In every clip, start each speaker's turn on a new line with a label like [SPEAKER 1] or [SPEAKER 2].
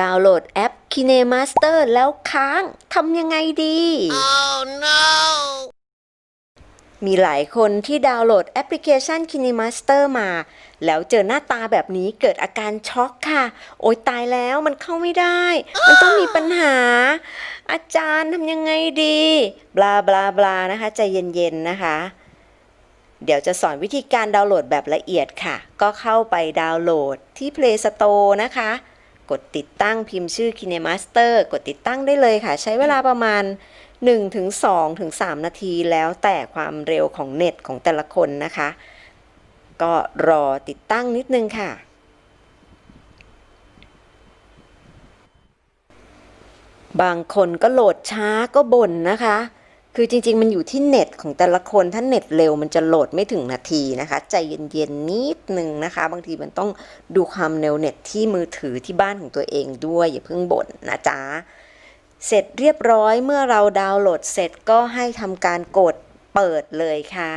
[SPEAKER 1] ดาวน์โหลดแอป KineMaster แล้วค้างทำยังไงดี
[SPEAKER 2] Oh no!
[SPEAKER 1] มีหลายคนที่ดาวน์โหลดแอปพลิเคชัน KineMaster มา แล้วเจอหน้าตาแบบนี้เกิดอาการช็อกค่ะ โอ๊ยตายแล้วมันเข้าไม่ได้ มันต้องมีปัญหา อาจารย์ทำยังไงดี บลาบลาบลานะคะใจเย็นๆนะคะเดี๋ยวจะสอนวิธีการดาวน์โหลดแบบละเอียดค่ะ ก็เข้าไปดาวน์โหลดที่ Play Store นะคะ กดติดตั้งพิมพ์ชื่อ KineMaster กดติดตั้งได้เลยค่ะ ใช้เวลาประมาณ1ถึง2ถึง3นาทีแล้วแต่ความเร็วของเน็ตของแต่ละคนนะคะ ก็รอติดตั้งนิดนึงค่ะบางคนก็โหลดช้าก็บ่นนะคะ คือจริง ๆ มันอยู่ที่เน็ตของแต่ละคน ถ้าเน็ตเร็วมันจะโหลดไม่ถึงนาทีนะคะ ใจเย็นๆนิดนึงนะคะ บางทีมันต้องดูความเร็วเน็ตที่มือถือที่บ้านของตัวเองด้วย อย่าเพิ่งบ่นนะจ๊ะ เสร็จเรียบร้อยเมื่อเราดาวน์โหลดเสร็จก็ให้ทำการกดเปิดเลยค่ะ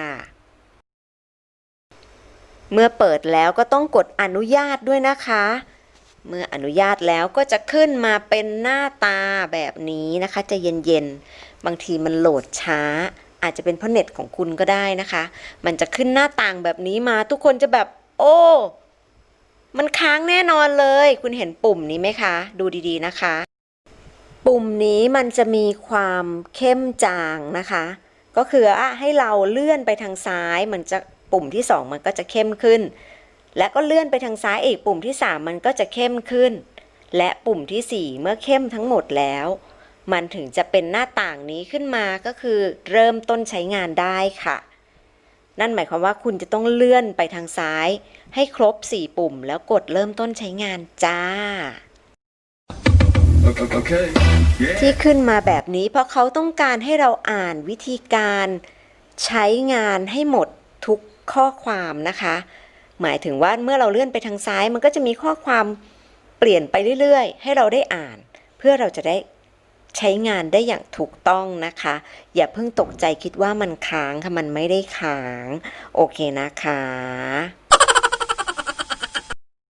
[SPEAKER 1] เมื่อเปิดแล้วก็ต้องกดอนุญาตด้วยนะคะ เมื่ออนุญาตแล้วก็จะขึ้นมาเป็นหน้าตาแบบนี้นะคะ จะเย็นๆ บางทีมันโหลดช้า อาจจะเป็นเพราะเน็ตของคุณก็ได้นะคะ มันจะขึ้นหน้าต่างแบบนี้มาทุกคนจะแบบ โอ้ มันค้างแน่นอนเลย คุณเห็นปุ่มนี้ไหมคะ ดูดีๆนะคะ ปุ่มนี้มันจะมีความเข้มจางนะคะ ก็คืออะให้เราเลื่อนไปทางซ้าย มันจะปุ่มที่สองมันก็จะเข้มขึ้น และก็เลื่อนไปทางซ้ายอีกปุ่มที่ 3 มันก็จะเข้มขึ้น และปุ่มทีสี่ 4 เมื่อเข้มทั้งหมดแล้ว มันถึงจะเป็นหน้าต่างนี้ขึ้นมาก็คือเริ่มต้นใช้งานได้ค่ะ นั่นหมายความว่าคุณจะต้องเลื่อนไปทางซ้าย ให้ครบ 4 ปุ่ม แล้วกดเริ่มต้นใช้งานจ้า
[SPEAKER 3] Okay. Yeah.
[SPEAKER 1] ที่ขึ้นมาแบบนี้เพราะเขาต้องการให้เราอ่านวิธีการใช้งานให้หมดทุกข้อความนะคะ หมายถึงว่าเมื่อเราเลื่อนไปทางซ้าย มันก็จะมีข้อความเปลี่ยนไปเรื่อยๆ ให้เราได้อ่าน เพื่อเราจะได้ใช้งานได้อย่างถูกต้องนะคะ อย่าเพิ่งตกใจคิดว่ามันค้างค่ะมันไม่ได้ค้าง โอเคนะคะ